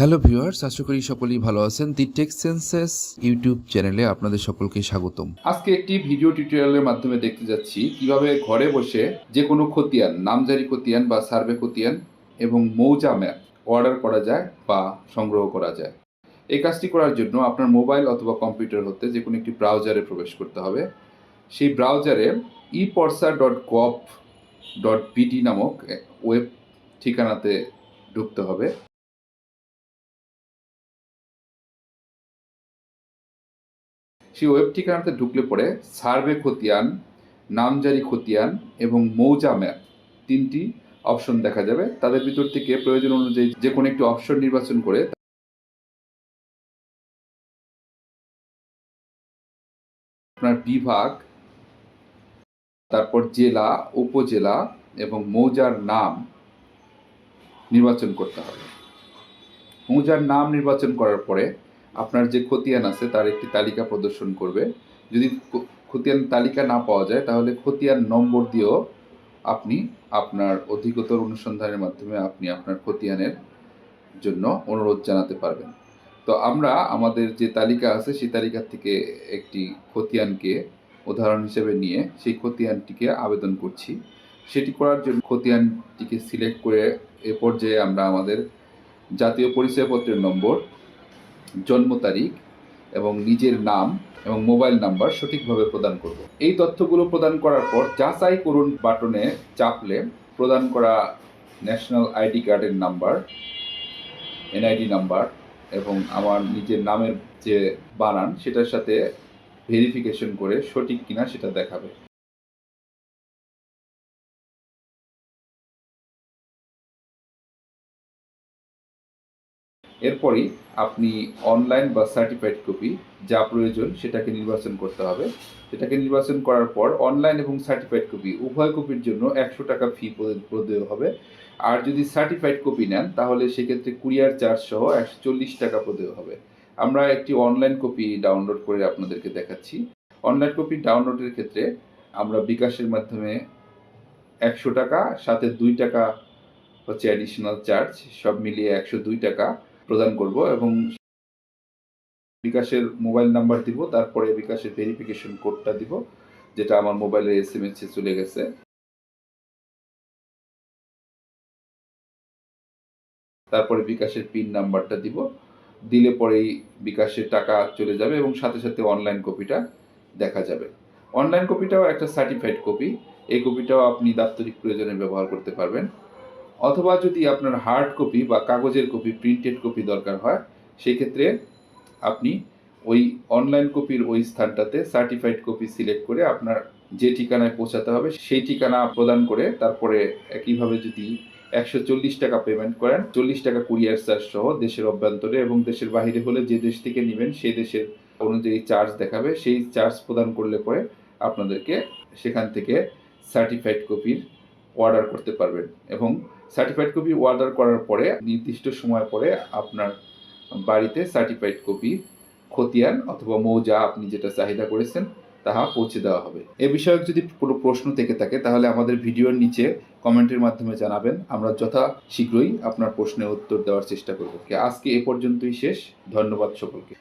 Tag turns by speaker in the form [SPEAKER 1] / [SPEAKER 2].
[SPEAKER 1] Hello viewers, আশা করি সকলেই ভালো আছেন। দি টেক সেন্সেস ইউটিউব চ্যানেলে আপনাদের সকলকে স্বাগতম।
[SPEAKER 2] আজকে একটি ভিডিও টিউটোরিয়ালের মাধ্যমে দেখতে যাচ্ছি কীভাবে ঘরে বসে যে কোনো খতিয়ান, নামজারি খতিয়ান বা সার্ভে খতিয়ান এবং মৌজা ম্যাপ অর্ডার করা যায় বা সংগ্রহ করা যায়। এই কাজটি করার জন্য আপনার মোবাইল অথবা কম্পিউটার হতে যে কোনো একটি ব্রাউজারে প্রবেশ করতে হবে। সেই ব্রাউজারে e Porcha dot gov dot BD নামক ওয়েব ঠিকানাতে ঢুকতে হবে। সেই ওয়েব ঠিকানাতে ঢুকলে পরে সার্ভে খতিয়ান নামজারি খতিয়ান এবং মৌজা ম্যাপ তিনটি অপশন দেখা যাবে। তাদের ভিতর থেকে প্রয়োজন অনুযায়ী যে কোনো একটি অপশন নির্বাচন করে আপনার বিভাগ, তারপর জেলা, উপজেলা এবং মৌজার নাম নির্বাচন করতে হবে। মৌজার নাম নির্বাচন করার পরে আপনার যে খতিয়ান আছে, তার একটি তালিকা প্রদর্শন করবে। যদি খতিয়ান তালিকা না পাওয়া যায়, তাহলে খতিয়ান নম্বর দিয়েও আপনি আপনার অধিকতর অনুসন্ধানের মাধ্যমে আপনি আপনার খতিয়ানের জন্য অনুরোধ জানাতে পারবেন। তো আমরা আমাদের যে তালিকা আছে, সেই তালিকা থেকে একটি খতিয়ানকে উদাহরণ হিসেবে নিয়ে সেই খতিয়ানটিকে আবেদন করছি। সেটি করার জন্য খতিয়ানটিকে সিলেক্ট করে এ পর্যায়ে আমরা আমাদের জাতীয় পরিচয়পত্রের নম্বর জন্ম তারিখ এবং নিজের নাম এবং মোবাইল নাম্বার সঠিকভাবে প্রদান করব। এই তথ্যগুলো প্রদান করার পর যাচাই করুন বাটনে চাপলে প্রদান করা ন্যাশনাল আইডি কার্ডের নাম্বার, এনআইডি নাম্বার এবং আমার নিজের নামের যে বানান সেটার সাথে ভেরিফিকেশন করে সঠিক কিনা সেটা দেখাবে। এরপরই আপনি অনলাইন বা সার্টিফাইড কপি যা প্রয়োজন সেটাকে নির্বাচন করতে হবে। সেটাকে নির্বাচন করার পর অনলাইন এবং সার্টিফাইড কপি উভয় কপির জন্য একশো টাকা ফি প্রদেয় হবে। আর যদি সার্টিফাইড কপি নেন, তাহলে সেক্ষেত্রে কুরিয়ার চার্জ সহ একশো চল্লিশ টাকা প্রদেয় হবে। আমরা একটি অনলাইন কপি ডাউনলোড করে আপনাদেরকে দেখাচ্ছি। অনলাইন কপি ডাউনলোডের ক্ষেত্রে আমরা বিকাশের মাধ্যমে একশো টাকা, সাথে দুই টাকা হচ্ছে অ্যাডিশনাল চার্জ সব মিলিয়ে একশো দুই টাকা। প্রদান করব এবং বিকাশের মোবাইল নাম্বার দিব, তারপরে বিকাশের ভেরিফিকেশন কোডটা দিব, যেটা আমার মোবাইলে এস এম এস চলে গেছে। তারপরে বিকাশের পিন নাম্বারটা দিব, দিলে পরেই বিকাশের টাকা চলে যাবে এবং সাথে সাথে অনলাইন কপিটা দেখা যাবে। অনলাইন কপিটাও একটা সার্টিফাইড কপি এই কপিটাও আপনি দাপ্তরিক প্রয়োজনে ব্যবহার করতে পারবেন। অথবা যদি আপনার হার্ড কপি বা কাগজের কপি প্রিন্টেড কপি দরকার হয় সেই ক্ষেত্রে আপনি ওই অনলাইন কপির ওই স্থানটাতে সার্টিফাইড কপি সিলেক্ট করে আপনার যে ঠিকানায় পৌঁছাতে হবে, সেই ঠিকানা প্রদান করে তারপরে একইভাবে যদি একশো চল্লিশ টাকা পেমেন্ট করেন, চল্লিশ টাকা কুরিয়ার চার্জ সহ দেশের অভ্যন্তরে এবং দেশের বাইরে হলে যে দেশ থেকে নেবেন সেই দেশের অনুযায়ী চার্জ দেখাবে, সেই চার্জ প্রদান করলে পরে আপনাদেরকে সেখান থেকে সার্টিফাইড কপির অর্ডার করতে পারবেন এবং সার্টিফাইড কপি অর্ডার করার পরে নির্দিষ্ট সময় পরে আপনার বাড়িতে সার্টিফাইড কপি খতিয়ান অথবা মৌজা আপনি যেটা চাহিদা করেছেন তাহা পৌঁছে দেওয়া হবে। এ বিষয়ক যদি কোনো প্রশ্ন থেকে থাকে তাহলে আমাদের ভিডিওর নিচে কমেন্টের মাধ্যমে জানাবেন। আমরা যথা শীঘ্রই আপনার প্রশ্নের উত্তর দেওয়ার চেষ্টা করব। আজকে এ পর্যন্তই শেষ। ধন্যবাদ সকলকে।